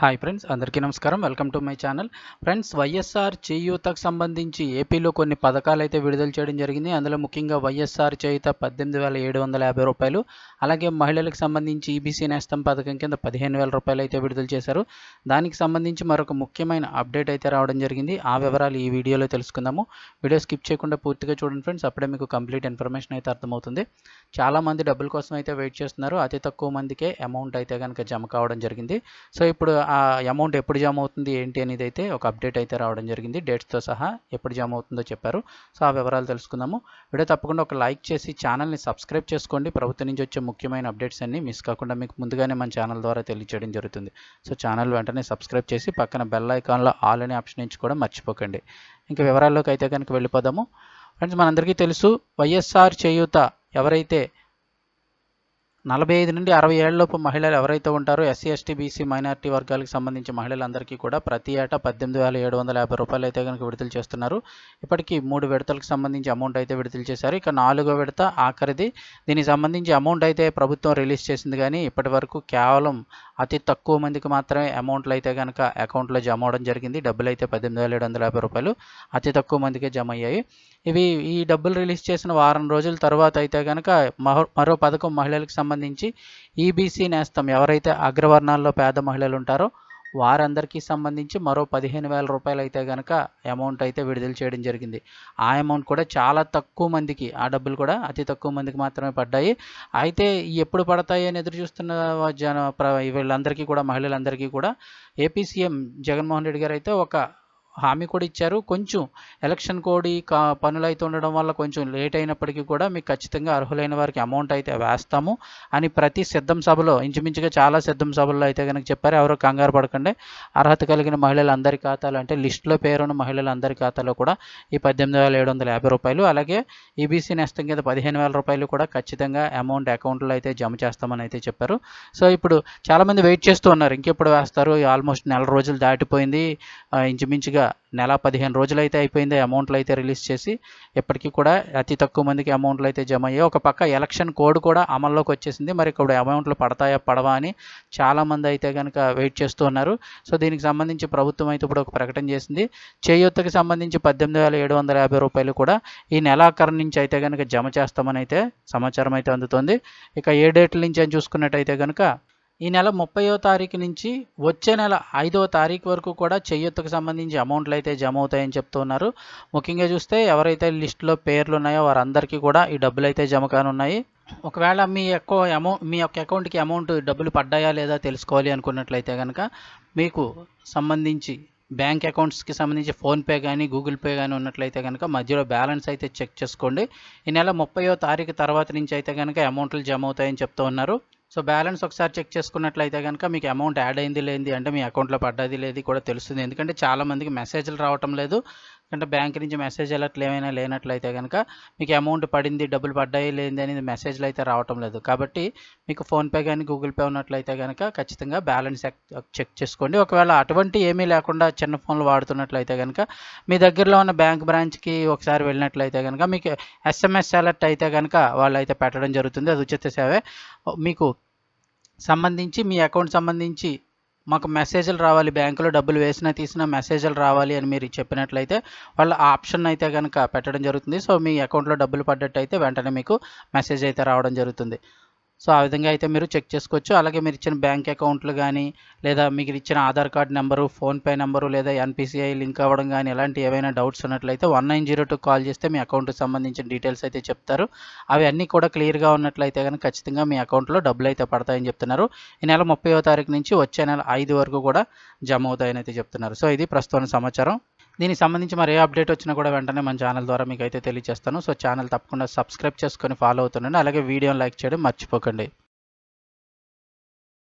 Hi friends అందరికీ నమస్కారం. Welcome to my channel. Friends YSR చేయూతకు సంబంధించి ఏపీలో కొన్ని పథకాలు అయితే విడుదల చేయడం జరిగింది. అందులో ముఖ్యంగా వైఎస్ఆర్ చేయూత పద్దెనిమిది వేల ఏడు వందల యాభై రూపాయలు అలాగే మహిళలకు సంబంధించి ఈబీసీ నేస్తం పథకం కింద పదిహేను వేల రూపాయలు అయితే విడుదల చేశారు. దానికి సంబంధించి మరొక ముఖ్యమైన అప్డేట్ అయితే రావడం జరిగింది. ఆ వివరాలు ఈ వీడియోలో తెలుసుకుందాము. వీడియో స్కిప్ చేయకుండా పూర్తిగా చూడండి ఫ్రెండ్స్. అప్పుడే మీకు కంప్లీట్ ఇన్ఫర్మేషన్ అయితే అర్థమవుతుంది. చాలామంది డబ్బుల కోసం అయితే వెయిట్ చేస్తున్నారు. అతి తక్కువ మందికే అమౌంట్ అయితే కనుక జమ కావడం జరిగింది. సో ఇప్పుడు ఆ అమౌంట్ ఎప్పుడు జమ అవుతుంది ఏంటి అనేది అయితే ఒక అప్డేట్ అయితే రావడం జరిగింది. డేట్స్తో సహా ఎప్పుడు జమ అవుతుందో చెప్పారు. సో ఆ వివరాలు తెలుసుకుందాము. వీడియో తప్పకుండా ఒక లైక్ చేసి ఛానల్ని సబ్స్క్రైబ్ చేసుకోండి. ప్రభుత్వం నుంచి వచ్చే ముఖ్యమైన అప్డేట్స్ అన్ని మిస్ కాకుండా మీకు ముందుగానే మన ఛానల్ ద్వారా తెలియచేయడం జరుగుతుంది. సో ఛానల్ వెంటనే సబ్స్క్రైబ్ చేసి పక్కన బెల్ ఐకాన్లో ఆల్ అనే ఆప్షన్ నుంచి కూడా మర్చిపోకండి. ఇంకా వివరాల్లోకి అయితే కనుక వెళ్ళిపోదాము. ఫ్రెండ్స్ మనందరికీ తెలుసు వైఎస్ఆర్ చేయూత ఎవరైతే నలభై ఐదు నుండి అరవై ఏళ్ళలోపు మహిళలు ఎవరైతే ఉంటారో ఎస్సీ ఎస్టీ బీసీ మైనారిటీ వర్గాలకు సంబంధించి మహిళలందరికీ కూడా ప్రతి ఏటా పద్దెనిమిది వేల ఏడు వందల యాభై రూపాయలు అయితే కనుక విడుదల చేస్తున్నారు. ఇప్పటికీ మూడు విడతలకు సంబంధించి అమౌంట్ అయితే విడుదల చేశారు. ఇక నాలుగో విడత ఆఖరిది. దీనికి సంబంధించి అమౌంట్ అయితే ప్రభుత్వం రిలీజ్ చేసింది కానీ ఇప్పటి వరకు కేవలం అతి తక్కువ మందికి మాత్రమే అమౌంట్లు అయితే కనుక అకౌంట్లో జమ అవడం జరిగింది. డబ్బులు అయితే పద్దెనిమిది వేల ఏడు వందల యాభై రూపాయలు అతి తక్కువ మందికే జమ అయ్యాయి. ఇవి ఈ డబ్బులు రిలీజ్ చేసిన వారం రోజుల తర్వాత అయితే కనుక మరో పథకం మహిళలకు సంబంధించి ఈబీసీ నేస్తం ఎవరైతే అగ్రవర్ణాల్లో పేద మహిళలు ఉంటారో వారందరికీ సంబంధించి మరో పదిహేను వేల రూపాయలు అయితే కనుక అమౌంట్ అయితే విడుదల చేయడం జరిగింది. ఆ అమౌంట్ కూడా చాలా తక్కువ మందికి ఆ డబ్బులు కూడా అతి తక్కువ మందికి మాత్రమే పడ్డాయి. అయితే ఎప్పుడు పడతాయి అని ఎదురు చూస్తున్న జన వీళ్ళందరికీ కూడా మహిళలందరికీ కూడా ఏపీ సీఎం జగన్మోహన్ రెడ్డి గారు అయితే ఒక హామీ కూడా ఇచ్చారు. కొంచెం ఎలక్షన్ కోడి కా పనులు అయితే ఉండడం వల్ల కొంచెం లేట్ అయినప్పటికీ కూడా మీకు ఖచ్చితంగా అర్హులైన వారికి అమౌంట్ అయితే వేస్తాము అని ప్రతి సిద్ధం సభలో ఇంచుమించుగా చాలా సిద్ధం సభల్లో అయితే కనుక చెప్పారు. ఎవరు కంగారు పడకండి. అర్హత కలిగిన మహిళలందరి ఖాతాలు అంటే లిస్టులో పేరున్న మహిళలందరి ఖాతాలో కూడా ఈ పద్దెనిమిది వేల ఏడు వందల యాభై రూపాయలు అలాగే ఈబీసీ నేస్తం కింద పదిహేను వేల రూపాయలు కూడా ఖచ్చితంగా అమౌంట్ అకౌంట్లో అయితే జమ చేస్తామని అయితే చెప్పారు. సో ఇప్పుడు చాలామంది వెయిట్ చేస్తూ ఉన్నారు. ఇంకెప్పుడు వేస్తారు? ఆల్మోస్ట్ నెల రోజులు దాటిపోయింది. ఇంచుమించుగా నెల పదిహేను రోజులు అయితే అయిపోయింది అమౌంట్లు అయితే రిలీజ్ చేసి ఎప్పటికీ కూడా అతి తక్కువ మందికి అమౌంట్లు అయితే జమ అయ్యాయి ఒక పక్క ఎలక్షన్ కోడ్ కూడా అమల్లోకి వచ్చేసింది. మరి ఇక్కడ అమౌంట్లు పడతాయా పడవా అని చాలామంది అయితే కనుక వెయిట్ చేస్తూ ఉన్నారు. సో దీనికి సంబంధించి ప్రభుత్వం అయితే ఇప్పుడు ఒక ప్రకటన చేసింది. చేయూతకి సంబంధించి పద్దెనిమిది వేల ఏడు వందల యాభై రూపాయలు కూడా ఈ నెలాఖరు నుంచి అయితే కనుక జమ చేస్తామని అయితే సమాచారం అయితే అందుతుంది. ఇక ఏ డేట్ల నుంచి అని చూసుకున్నట్టయితే కనుక ఈ నెల ముప్పయో తారీఖు నుంచి వచ్చే నెల ఐదవ తారీఖు వరకు కూడా చెయ్యొత్తుకు సంబంధించి అమౌంట్లు అయితే జమ అవుతాయని చెప్తున్నారు. ముఖ్యంగా చూస్తే ఎవరైతే లిస్టులో పేర్లు ఉన్నాయో వారందరికీ కూడా ఈ డబ్బులు అయితే జమ కానున్నాయి. ఒకవేళ మీ ఎక్కువ అమౌంట్ మీ యొక్క అకౌంట్కి అమౌంట్ డబ్బులు పడ్డాయా లేదా తెలుసుకోవాలి అనుకున్నట్లయితే కనుక మీకు సంబంధించి బ్యాంక్ అకౌంట్స్కి సంబంధించి ఫోన్పే కానీ గూగుల్ పే కానీ ఉన్నట్లయితే కనుక మధ్యలో బ్యాలెన్స్ అయితే చెక్ చేసుకోండి. ఈ నెల ముప్పయో తారీఖు తర్వాత నుంచి అయితే కనుక అమౌంట్లు జమ అవుతాయని చెప్తూ ఉన్నారు. సో బ్యాలెన్స్ ఒకసారి చెక్ చేసుకున్నట్లయితే కనుక మీకు అమౌంట్ యాడ్ అయింది లేనిది అంటే మీ అకౌంట్లో పడ్డది లేదు కూడా తెలుస్తుంది. ఎందుకంటే చాలామందికి మెసేజ్లు రావటం లేదు. అంటే బ్యాంక్ నుంచి మెసేజ్ అలర్ట్లు ఏమైనా లేనట్లయితే కనుక మీకు అమౌంట్ పడింది డబ్బులు పడ్డాయి లేనిది అనేది మెసేజ్లు అయితే రావటం లేదు. కాబట్టి మీకు ఫోన్పే కానీ గూగుల్ పే ఉన్నట్లయితే కనుక ఖచ్చితంగా బ్యాలెన్స్ చెక్ చేసుకోండి. ఒకవేళ అటువంటి ఏమీ లేకుండా చిన్న ఫోన్లు వాడుతున్నట్లయితే కనుక మీ దగ్గరలో ఉన్న బ్యాంక్ బ్రాంచ్కి ఒకసారి వెళ్ళినట్లయితే కనుక మీకు ఎస్ఎంఎస్ అలర్ట్ అయితే కనుక వాళ్ళు అయితే పెట్టడం జరుగుతుంది. అది ఉచిత సేవే. మీకు సంబంధించి మీ అకౌంట్ సంబంధించి మాకు మెసేజ్లు రావాలి బ్యాంకులో డబ్బులు వేసినా తీసినా మెసేజ్లు రావాలి అని మీరు చెప్పినట్లయితే వాళ్ళ ఆప్షన్ అయితే కనుక పెట్టడం జరుగుతుంది. సో మీ అకౌంట్లో డబ్బులు పడ్డట్టు అయితే వెంటనే మీకు మెసేజ్ అయితే రావడం జరుగుతుంది. సో ఆ విధంగా అయితే మీరు చెక్ చేసుకోవచ్చు. అలాగే మీరు ఇచ్చిన బ్యాంక్ అకౌంట్లు కానీ లేదా మీకు ఇచ్చిన Aadhaar card number PhonePe number లేదా ఎన్పిసిఐ లింక్ అవ్వడం కానీ ఇలాంటి ఏవైనా డౌట్స్ ఉన్నట్లయితే one nine zero two call చేస్తే మీ అకౌంట్కి సంబంధించిన డీటెయిల్స్ అయితే చెప్తారు. అవి అన్నీ కూడా క్లియర్గా ఉన్నట్లయితే కనుక ఖచ్చితంగా మీ అకౌంట్లో డబ్బులు అయితే పడతాయని చెప్తున్నారు. ఈ నెల ముప్పైవ తారీఖు నుంచి వచ్చే నెల ఐదు వరకు కూడా జమ అవుతాయని అయితే చెప్తున్నారు. సో ఇది ప్రస్తుతం సమాచారం. దీనికి సంబంధించి మరి ఏ అప్డేట్ వచ్చినా కూడా వెంటనే మన ఛానల్ ద్వారా మీకు అయితే తెలియజేస్తాను. సో ఛానల్ తప్పకుండా సబ్స్క్రైబ్ చేసుకొని ఫాలో అవుతుండండి. అలాగే వీడియోని లైక్ చేయడం మర్చిపోకండి.